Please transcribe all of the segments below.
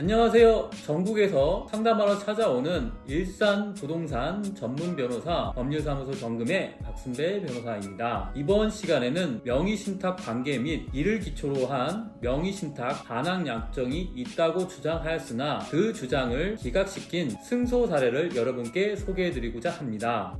안녕하세요. 전국에서 상담하러 찾아오는 일산 부동산 전문 변호사 법률사무소 정금의 박순배 변호사입니다. 이번 시간에는 명의신탁 관계 및 이를 기초로 한 명의신탁 반항 약정이 있다고 주장하였으나 그 주장을 기각시킨 승소 사례를 여러분께 소개해드리고자 합니다.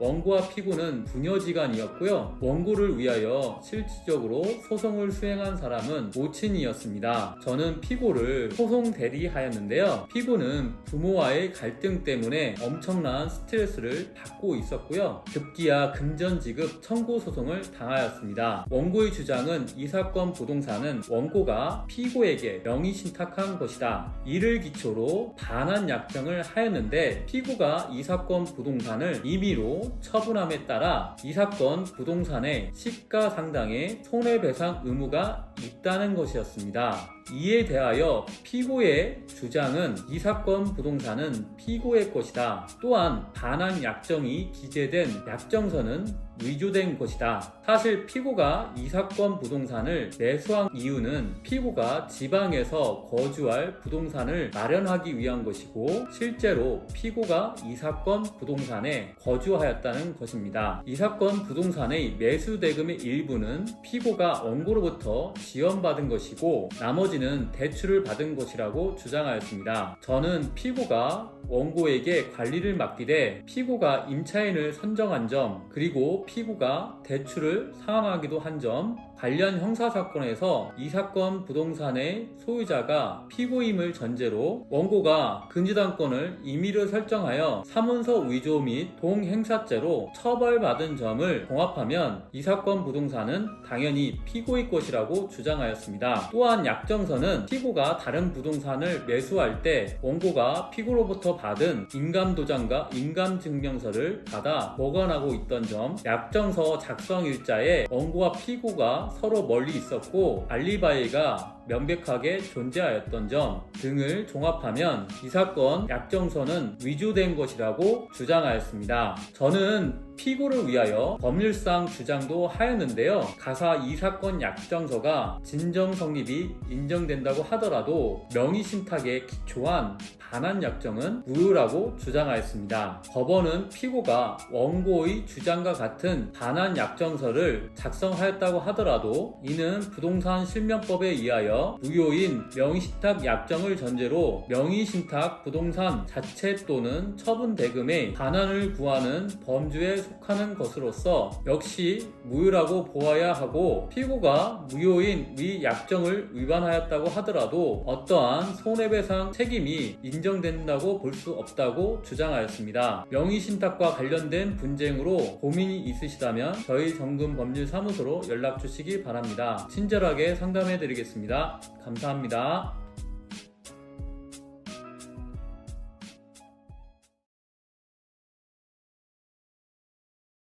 원고와 피고는 부녀지간이었고요. 원고를 위하여 실질적으로 소송을 수행한 사람은 모친이었습니다. 저는 피고를 소송 대리하였는데요. 피고는 부모와의 갈등 때문에 엄청난 스트레스를 받고 있었고요. 급기야 금전지급 청구 소송을 당하였습니다. 원고의 주장은 이 사건 부동산은 원고가 피고에게 명의 신탁한 것이다. 이를 기초로 반환 약정을 하였는데 피고가 이 사건 부동산을 임의로 처분함에 따라 이 사건 부동산의 시가 상당의 손해배상 의무가 있다는 것이었습니다. 이에 대하여 피고의 주장은 이 사건 부동산은 피고의 것이다. 또한 반환 약정이 기재된 약정서는 위조된 것이다. 사실 피고가 이 사건 부동산을 매수한 이유는 피고가 지방에서 거주할 부동산을 마련하기 위한 것이고 실제로 피고가 이 사건 부동산에 거주하였다는 것입니다. 이 사건 부동산의 매수 대금의 일부는 피고가 원고로부터 지원받은 것이고 나머지 는 대출을 받은 것이라고 주장하였습니다. 저는 피고가 원고에게 관리를 맡기되 피고가 임차인을 선정한 점 그리고 피고가 대출을 상환하기도 한 점 관련 형사사건에서 이 사건 부동산의 소유자가 피고임을 전제로 원고가 근저당권을 임의로 설정하여 사문서 위조 및 동행사죄로 처벌받은 점을 종합하면 이 사건 부동산은 당연히 피고의 것이라고 주장하였습니다. 또한 약정서는 피고가 다른 부동산을 매수할 때 원고가 피고로부터 받은 인감도장과 인감증명서를 받아 보관하고 있던 점, 약정서 작성 일자에 원고와 피고가 서로 멀리 있었고 알리바이가 명백하게 존재하였던 점 등을 종합하면 이 사건 약정서는 위조된 것이라고 주장하였습니다. 저는 피고를 위하여 법률상 주장도 하였는데요. 가사 이 사건 약정서가 진정 성립이 인정된다고 하더라도 명의신탁에 기초한 반환 약정은 무효라고 주장하였습니다. 법원은 피고가 원고의 주장과 같은 반환 약정서를 작성하였다고 하더라도 이는 부동산 실명법에 의하여 무효인 명의신탁 약정을 전제로 명의신탁 부동산 자체 또는 처분 대금의 반환을 구하는 범주에 속하는 것으로서 역시 무효라고 보아야 하고 피고가 무효인 위 약정을 위반하였다고 하더라도 어떠한 손해배상 책임이 인정된다고 볼 수 없다고 주장하였습니다. 명의신탁과 관련된 분쟁으로 고민이 있으시다면 저희 정금 법률 사무소로 연락 주시기 바랍니다. 친절하게 상담해 드리겠 감사합니다.